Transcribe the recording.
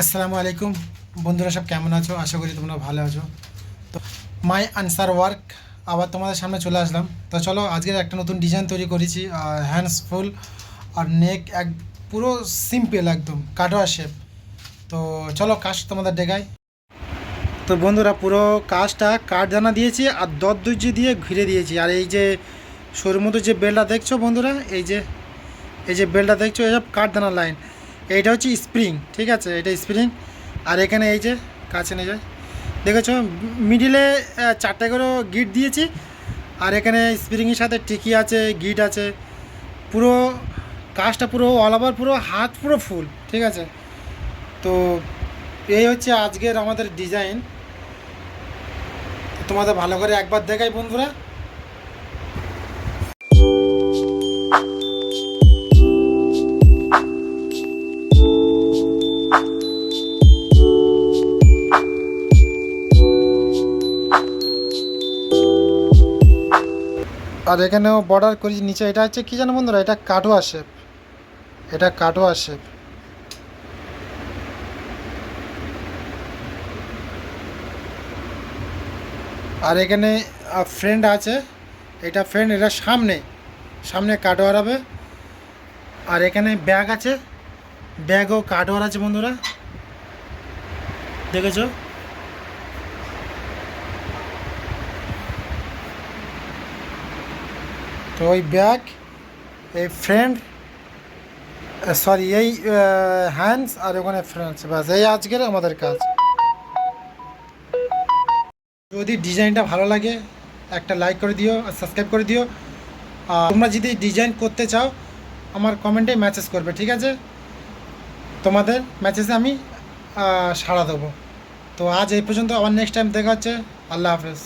আসসালামু আলাইকুম। বন্ধুরা সব কেমন আছো? আশা করি তোমরা ভালো আছো। তো মাই আনসার ওয়ার্ক, আবার তোমাদের সামনে চলে আসলাম। তো চলো, আজকের একটা নতুন ডিজাইন তৈরি করেছি হ্যান্ডস ফুল আর নেক এক পুরো সিম্পল একদম, কাটোয়া শেপ তো চলো কাজ তোমাদের দেখাই। তো বন্ধুরা, পুরো কাজটা কাঠদানা দিয়েছি আর দরদুজি দিয়ে ঘিরে দিয়েছি। আর এই যে সরুর মতো যে বেলটা দেখছ বন্ধুরা, এই যে এই যে বেলটা দেখছ, এসব কাঠদানা লাইন এইটা হচ্ছে স্প্রিং ঠিক আছে? এটা স্প্রিং আর এখানে এই যে, কাছে নিয়ে যায় দেখেছ? মিডিলে চারটে করে গিট দিয়েছি। আর এখানে স্প্রিংয়ের সাথে টিকি আছে গিট আছে। পুরো কাজটা পুরো অল ওভার পুরো হাত পুরো ফুল, ঠিক আছে? তো এই হচ্ছে আজকের আমাদের ডিজাইন তোমাদের ভালো করে একবার দেখাই বন্ধুরা। আর এখানেও বর্ডার করি, নিচে এটা হচ্ছে কি জানো বন্ধুরা? এটা কাটোয়া শেপ এটা কাটোয়া শেপ আর এখানে ফ্রেন্ড আছে। এটা ফ্রেন্ড এটা সামনে। সামনে কাটোয়ার হবে। আর এখানে ব্যাগ আছে। ব্যাগও কাটোয়ার আছে বন্ধুরা। দেখেছ? তো ওই ব্যাগ এই ফ্রেন্ড সরি এই হ্যান্ডস আর ওখানে ফ্রেন্ডস ব্যাস, এই আজকের আমাদের কাজ। যদি ডিজাইনটা ভালো লাগে, একটা লাইক করে দিও, আর সাবস্ক্রাইব করে দিও। আর তোমরা যদি ডিজাইন করতে চাও, আমার কমেন্টে মেসেজ করবে, ঠিক আছে? তোমাদের মেসেজে আমি সাড়া দেবো। তো আজ এই পর্যন্ত, আবার নেক্সট টাইম দেখা হচ্ছে, আল্লাহ হাফেজ।